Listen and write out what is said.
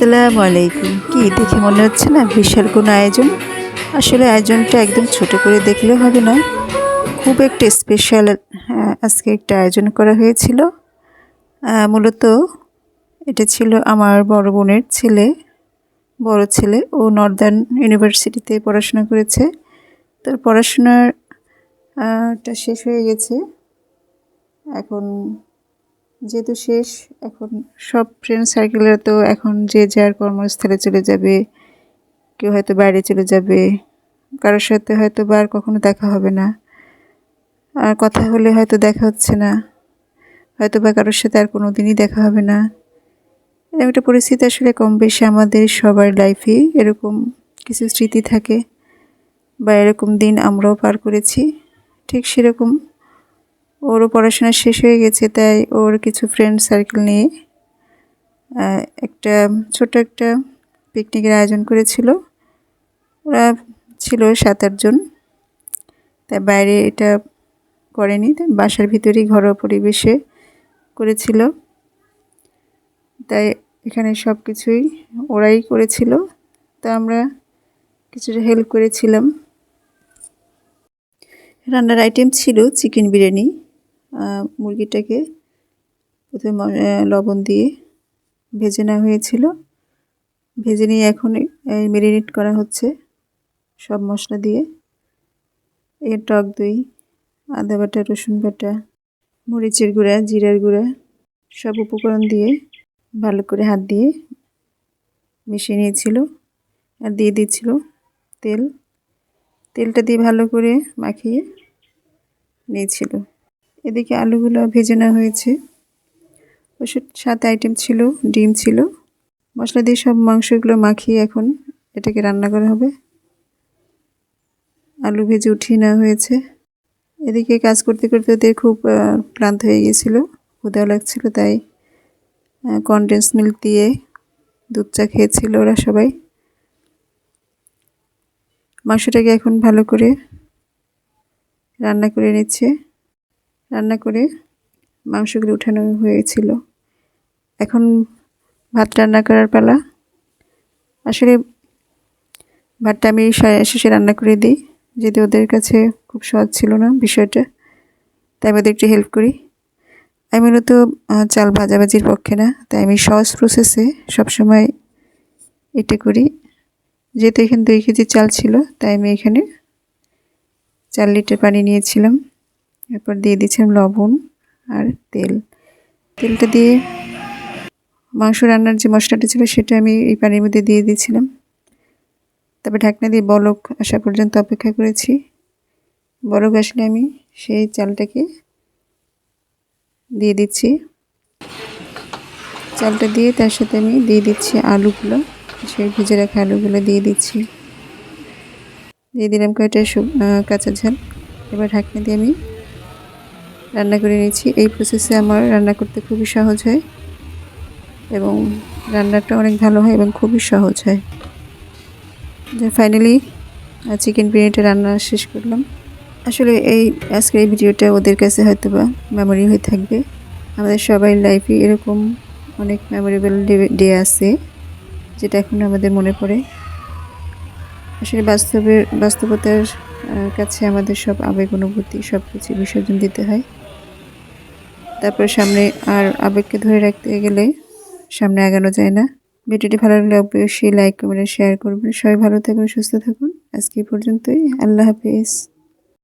আসসালামু আলাইকুম। কি দেখে মনে হচ্ছে না বিশাল কোনো আয়োজন? আসলে আয়োজনটা একদম ছোট করে দেখলে হবে না। খুব একটা স্পেশাল আজকে একটা আয়োজন করা হয়েছিল। মূলত এটা ছিল আমার বড় বোনের ছেলে বড় ছেলে। ও নর্দার্ন ইউনিভার্সিটিতে পড়াশোনা করেছে। তার পড়াশোনার আহ, টা শেষ হয়ে গেছে। এখন যেহেতু শেষ, এখন সব ফ্রেন্ড সার্কেলের তো এখন যে যার কর্মস্থলে চলে যাবে, কেউ হয়তো বাইরে চলে যাবে, কারোর সাথে হয়তো বা আর কখনো দেখা হবে না। আর কথা হলে হয়তো দেখা হচ্ছে না, হয়তো বা কারোর সাথে আর কোনো দিনই দেখা হবে না। এরকম একটা পরিস্থিতি আসলে কম বেশি আমাদের সবার লাইফে এরকম কিছু স্মৃতি থাকে বা এরকম দিন আমরাও পার করেছি, ঠিক সেরকম ওরও পড়াশোনা শেষ হয়ে গেছে, তাই ওর কিছু ফ্রেন্ড সার্কেল নিয়ে একটা ছোট একটা পিকনিকের আয়োজন করেছিল। ওরা ছিল সাত আটজন তাই বাইরে এটা করেনি, তাই বাসার ভিতরেই ঘরোয়া পরিবেশে করেছিল। তাই এখানে সব কিছুই ওরাই করেছিল, তা আমরা কিছুটা হেল্প করেছিলাম। রান্নার আইটেম ছিল চিকেন বিরিয়ানি। মুরগিটাকে প্রথমে লবণ দিয়ে ভেজে নেওয়া হয়েছিল। ভেজে নিয়ে এখন মেরিনেট করা হচ্ছে সব মশলা দিয়ে। এ টক দই, আদা বাটা, রসুন বাটা, মরিচের গুঁড়া, জিরার গুঁড়া সব উপকরণ দিয়ে ভালো করে হাত দিয়ে মিশিয়ে নিয়েছিল আর দিয়ে দিচ্ছিল তেল। তেলটা দিয়ে ভালো করে মাখিয়ে নিয়েছিল। এদিকে আলুগুলো ভেজে নেওয়া হয়েছে। ওষুধ সাত আইটেম ছিল, ডিম ছিল। মশলা দিয়ে সব মাংসগুলো মাখিয়ে এখন এটাকে রান্না করা হবে। আলু ভেজে উঠিয়ে নেওয়া হয়েছে। এদিকে কাজ করতে করতে ওদের খুব ক্লান্ত হয়ে গিয়েছিল। ক্ষুদাও লাগছিল, তাই কনডেন্স মিল্ক দিয়ে দুধ চা খেয়েছিল ওরা সবাই। মাংসটাকে এখন ভালো করে রান্না করে নিচ্ছে। রান্না করে মাংসগুলো উঠানো হয়েছিল। এখন ভাত রান্না করার পালা। আসলে ভাতটা আমি শেষে রান্না করে দিই। যেহেতু ওদের কাছে খুব সহজ ছিল না বিষয়টা, তাই আমি ওদের একটু হেল্প করি। আমি মূলত চাল ভাজাভাজির পক্ষে না, তাই আমি সহজ প্রসেসে সবসময় এটা করি। যেহেতু এখানে দুই কেজি চাল ছিল, তাই আমি এখানে চার লিটার পানি নিয়েছিলাম। এরপর দিয়ে দিয়েছিলাম লবণ আর তেল। তেলটা দিয়ে মাংস রান্নার যে মশলাটা ছিল সেটা আমি এই পানির মধ্যে দিয়ে দিয়েছিলাম তারপর ঢাকনা দিয়ে বলক আসা পর্যন্ত অপেক্ষা করেছি। বলক আসলে আমি সেই চালটাকে দিয়ে দিচ্ছি। চালটা দিয়ে তার সাথে আমি দিয়ে দিচ্ছি আলুগুলো, সেই ভেজে রাখা আলুগুলো দিয়ে দিচ্ছি। দিয়ে দিলাম কয়েকটা কাঁচা ঝাল। এবার ঢাকনা দিয়ে আমি রান্না করে নিয়েছি। এই প্রসেসে আমার রান্না করতে খুবই সহজ হয় এবং রান্নাটা অনেক ভালো হয় এবং খুবই সহজ হয়। যে ফাইনালি চিকেন বিরিয়ানিটা রান্না শেষ করলাম। আসলে এই, আজকের এই ভিডিওটা ওদের কাছে হয়তো বা মেমোরি হয়ে থাকবে। আমাদের সবাই লাইফে এরকম অনেক মেমোরেবল ডে আছে, যেটা এখন আমাদের মনে পড়ে। আসলে বাস্তবের, বাস্তবতার কাছে আমাদের সব আবেগ, অনুভূতি সব কিছু বিসর্জন দিতে হয়। তারপর সামনে আর আবেগকে ধরে রাখতে গেলে সামনে আগানো যায় না। ভিডিওটি ভালো লাগলে অবশ্যই লাইক কমেন্ট শেয়ার করবেন। সবাই ভালো থাকুন, সুস্থ থাকুন। আজকে পর্যন্তই। আল্লাহ হাফিজ।